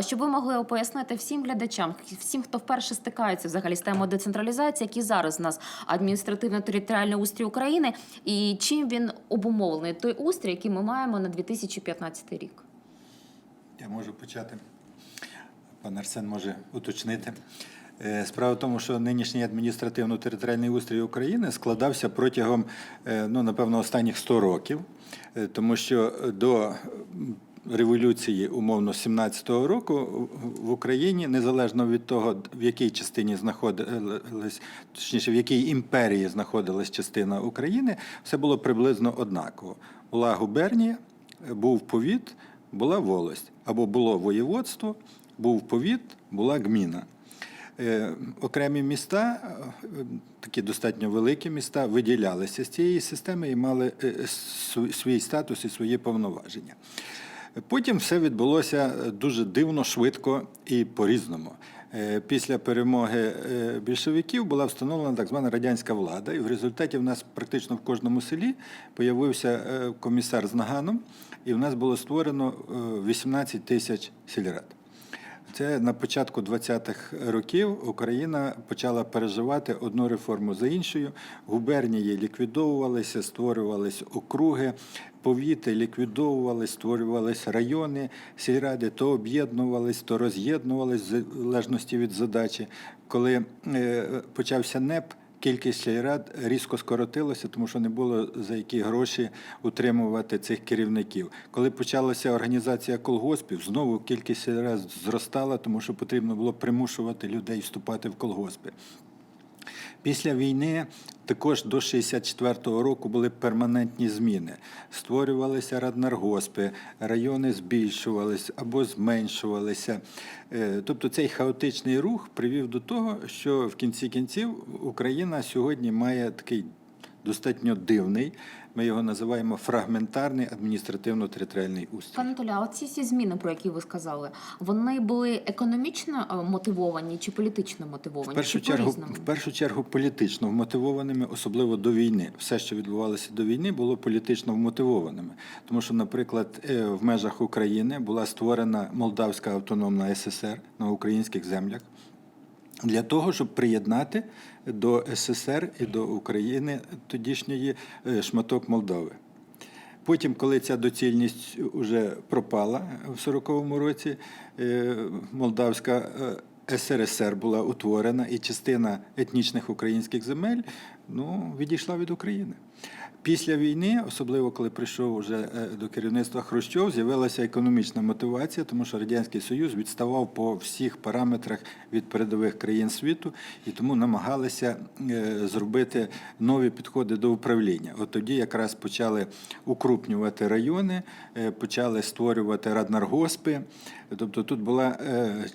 Щоб ви могли пояснити всім глядачам, всім, хто вперше стикається взагалі з темою децентралізації, який зараз у нас адміністративно-територіальний устрій України, і чим він обумовлений той устрій, який ми маємо на 2015 рік. Я можу почати. Пан Арсен може уточнити. Е, Справа в тому, що нинішній адміністративно-територіальний устрій України складався протягом, е, ну, напевно, останніх 100 років, Е, тому що до революції, умовно, 17-го року в Україні, незалежно від того, в якій частині знаходилась, точніше, в якій імперії знаходилась частина України, все було приблизно однаково. Була губернія, був повіт, була волость, або було воєводство, був повіт, була гміна. Е, Окремі міста, е, такі достатньо великі міста, виділялися з цієї системи і мали е, свій статус і свої повноваження. Потім все відбулося дуже дивно, швидко і по-різному. Е, Після перемоги е, більшовиків була встановлена так звана радянська влада, і в результаті в нас практично в кожному селі появився е, комісар з наганом, і в нас було створено е, 18 тисяч сільрад. Це на початку 20-х років Україна почала переживати одну реформу за іншою. Губернії ліквідовувалися, створювалися округи, повіти ліквідовувалися, створювалися райони, сільради то об'єднувались, то роз'єднувались в залежності від задачі. Коли е, почався НЕП, Кількість сільрад різко скоротилася, тому що не було за які гроші утримувати цих керівників. Коли почалася організація колгоспів, знову кількість сільрад зростала, тому що потрібно було примушувати людей вступати в колгоспи. Після війни також до 64-го року були перманентні зміни. Створювалися раднаргоспи, райони збільшувалися або зменшувалися. Е, Тобто цей хаотичний рух привів до того, що в кінці кінців Україна сьогодні має такий достатньо дивний, ми його називаємо фрагментарний адміністративно-територіальний устрій. Пане Толя, а ці всі зміни, про які ви сказали, вони були економічно е, мотивовані чи політично мотивовані? В першу чи чергу, в першу чергу політично вмотивованими, особливо до війни. Все, що відбувалося до війни, було політично вмотивованими. Тому що, наприклад, е, в межах України була створена Молдавська автономна ССР на українських землях. Для того, щоб приєднати до СССР і до України тодішньої е, шматок Молдови. Потім, коли ця доцільність вже пропала в 40-му році, е, Молдавська е, СРСР була утворена, і частина етнічних українських земель ну, відійшла від України. Після війни, особливо коли прийшов вже е, до керівництва Хрущов, з'явилася економічна мотивація, тому що Радянський Союз відставав по всіх параметрах від передових країн світу, і тому намагалися е, зробити нові підходи до управління. От тоді якраз почали укрупнювати райони, е, почали створювати раднаргоспи. Тобто тут була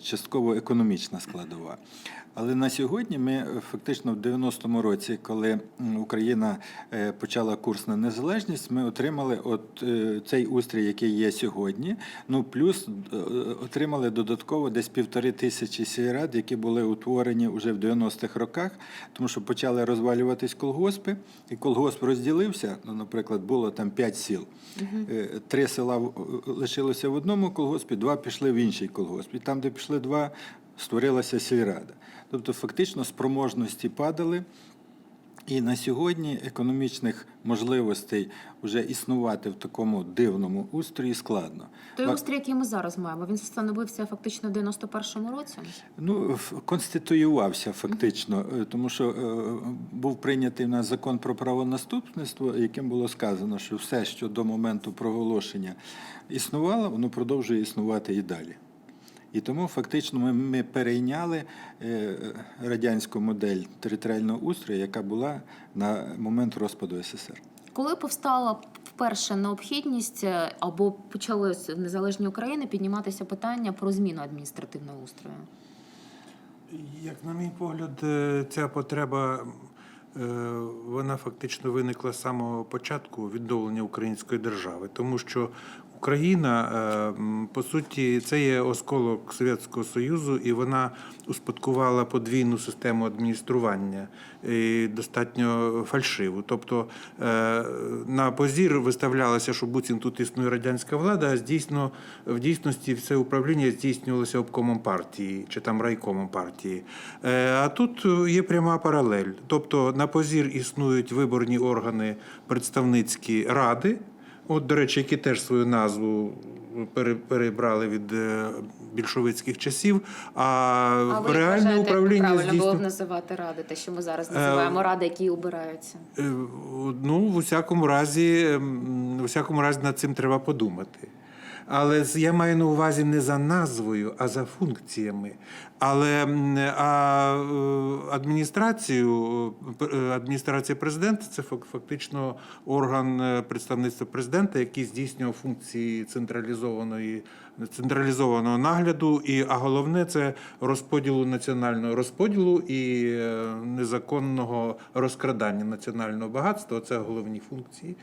частково економічна складова. Але на сьогодні ми е, фактично в 90-му році, коли Україна е, почала курс на незалежність, ми отримали от е, цей устрій, який є сьогодні. Ну плюс отримали додатково десь півтори тисячі сільрад, які були утворені вже в 90-х роках, тому що почали розвалюватись колгоспи, і колгосп розділився. Ну, наприклад, було там п'ять сіл. Три села лишилося в одному колгоспі, два пішли в інший колгосп. І там, де пішли два, створилася сільрада. Тобто, фактично, спроможності падали. І на сьогодні економічних можливостей вже існувати в такому дивному устрої складно. Той устрій, який ми зараз маємо, він встановився фактично в 91-му році. Ну, конституювався фактично, е, тому що е, був прийнятий в нас закон про правонаступництво, яким було сказано, що все, що до моменту проголошення існувало, воно продовжує існувати і далі. І тому фактично ми, ми перейняли е, радянську модель територіального устрою, яка була на момент розпаду СССР. Коли повстала вперше необхідність е, або почалось в незалежній Україні підніматися питання про зміну адміністративного устрою? Як на мій погляд, е, ця потреба вона фактично виникла з самого початку відновлення української держави, тому що Україна, е, по суті, це є осколок Совєтського Союзу, і вона успадкувала подвійну систему адміністрування, і достатньо фальшиву. Тобто е, на позір виставлялося, що буцім тут існує радянська влада, а здійсно, в дійсності все управління здійснювалося обкомом партії чи там райкомом партії. Е, А тут є пряма паралель. Тобто на позір існують виборні органи представницькі ради. От, до речі, які теж свою назву пере- перебрали від е, більшовицьких часів. А, А ви реальне вважаєте, управління правильно було б називати ради, те, що ми зараз Е, називаємо ради, які обираються. Е, Ну, в усякому разі, в усякому разі над цим треба подумати. Але я маю на увазі не за назвою, а за функціями. Але а, е, адміністрацію, е, е, адміністрація президента це фак- фактично орган представництва президента, який здійснював функції централізованої централізованого нагляду, і а головне це розподілу національного розподілу і е, незаконного розкрадання національного багатства. Це головні функції.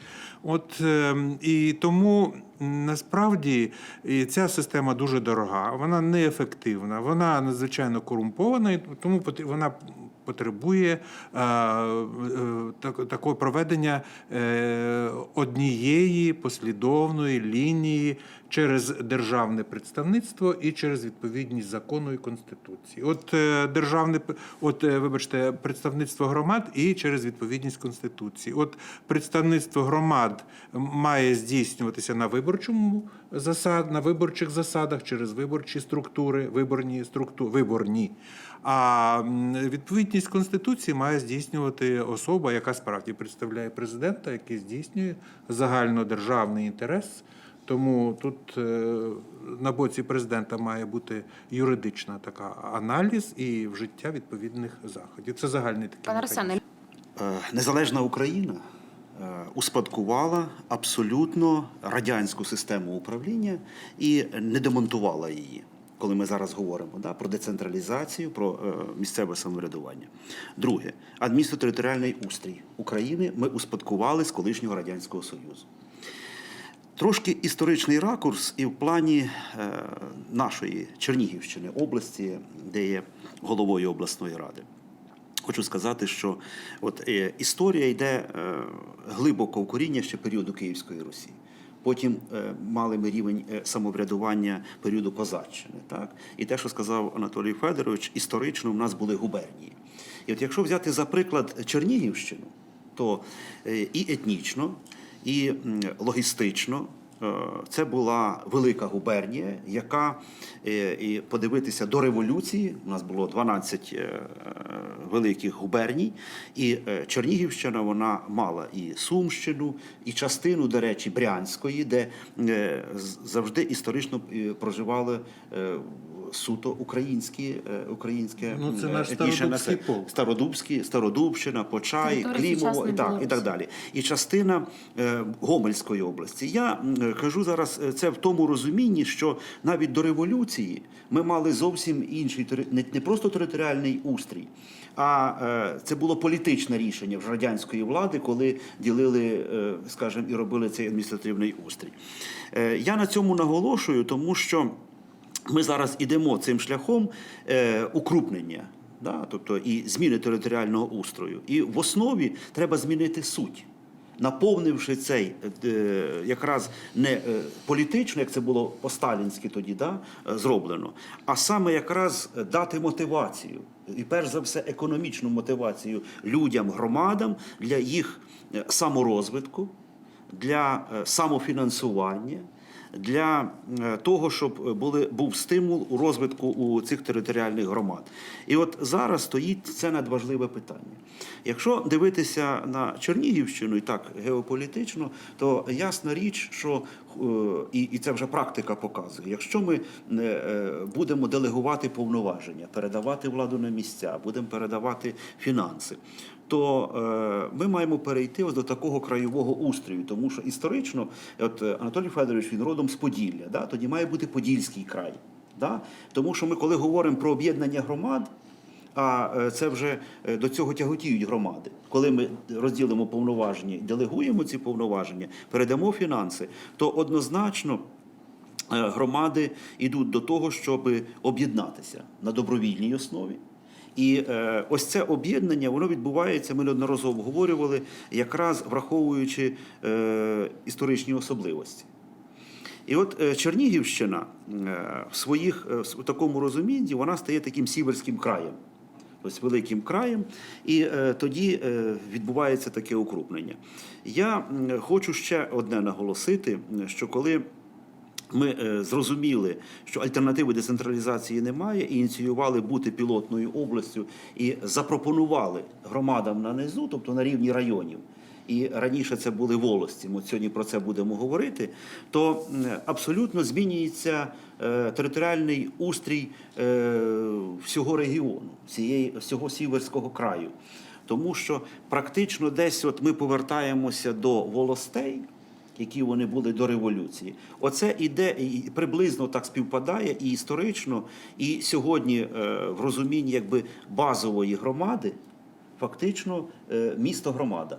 От е, і тому насправді ця система дуже дорога, вона неефективна, вона надзвичайно корумпована, і тому вона потребує е, е, так- такого проведення е, однієї послідовної лінії через державне представництво і через відповідність закону і конституції. От державне, от вибачте, представництво громад і через відповідність конституції. От представництво громад має здійснюватися на виборчому засад, на виборчих засадах через виборчі структури, виборні структури, виборні. А м, відповідність конституції має здійснювати особа, яка справді представляє президента, який здійснює загальнодержавний інтерес. Тому тут е, на боці президента має бути юридична така аналіз і вжиття відповідних заходів. Це загальний такий Пане. Арсене, Е, Незалежна Україна е, успадкувала абсолютно радянську систему управління і не демонтувала її. Коли ми зараз говоримо да, про децентралізацію, про е, місцеве самоврядування. Друге, адміністративно-територіальний устрій України ми успадкували з колишнього радянського союзу. Трошки історичний ракурс і в плані е, нашої Чернігівщини, області, де є головою обласної ради. Хочу сказати, що от е, історія йде глибоко в коріння ще періоду Київської Русі. Потім е, мали ми рівень е, самоврядування періоду Козаччини. Так? І те, що сказав Анатолій Федорович, історично в нас були губернії. І от якщо взяти за приклад Чернігівщину, то е, і етнічно, і логістично Це була велика губернія, яка е, і подивитися до революції. У нас було 12 е, великих губерній, і е, Чернігівщина вона мала і Сумщину, і частину, до речі, Брянської, де е, завжди історично е, проживали е, суто українські, е, українське Ну, це наш етнічне Стародубський населення. полк. Стародубський, Стародубщина, Почай, Клімово і так, і так далі. І частина е, Гомельської області. Я кажу зараз е, це в тому розумінні, що навіть до революції ми мали зовсім інший не, не просто територіальний устрій. А е, це було політичне рішення вже радянської влади, коли ділили, е, скажімо, і робили цей адміністративний устрій. Е, я на цьому наголошую, тому що ми зараз ідемо цим шляхом е, укрупнення, да? тобто і зміни територіального устрою. І в основі треба змінити суть. Наповнивши цей е, якраз не е, політично, як це було по-сталінськи тоді да, е, зроблено, а саме якраз дати мотивацію, і перш за все економічну мотивацію людям, громадам для їх е, саморозвитку, для е, самофінансування, для е, того, щоб були, був стимул у розвитку у цих територіальних громад. І от зараз стоїть це надважливе питання. Якщо дивитися на Чернігівщину і так геополітично, то ясна річ, що е, і, це вже практика показує. Якщо ми е, е, будемо делегувати повноваження, передавати владу на місця, будемо передавати фінанси, то е, ми маємо перейти ось до такого краєвого устрою, тому що історично, от е, Анатолій Федорович він родом з Поділля, да? тоді має бути Подільський край. Да? Тому що ми, коли говоримо про об'єднання громад, а е, це вже е, до цього тяготіють громади. Коли ми розділимо повноваження і делегуємо ці повноваження, передамо фінанси, то однозначно. Громади йдуть до того, щоб об'єднатися на добровільній основі. І е, ось це об'єднання воно відбувається. Ми неодноразово обговорювали, якраз враховуючи е, історичні особливості. І от е, Чернігівщина е, в своїх е, в такому розумінні вона стає таким сіверським краєм, ось великим краєм, і тоді відбувається таке укрупнення. Я хочу ще одне наголосити, що коли ми е, зрозуміли, що альтернативи децентралізації немає, і ініціювали бути пілотною областю і запропонували громадам на низу, тобто на рівні районів. І раніше це були волості. Ми сьогодні про це будемо говорити. То абсолютно змінюється е, територіальний устрій е, всього регіону, всієї всього сіверського краю. Тому що практично десь от ми повертаємося до волостей які вони були до революції. Оце іде і приблизно так співпадає і історично, і сьогодні е, в розумінні якби базової громади. Фактично, е, місто громада.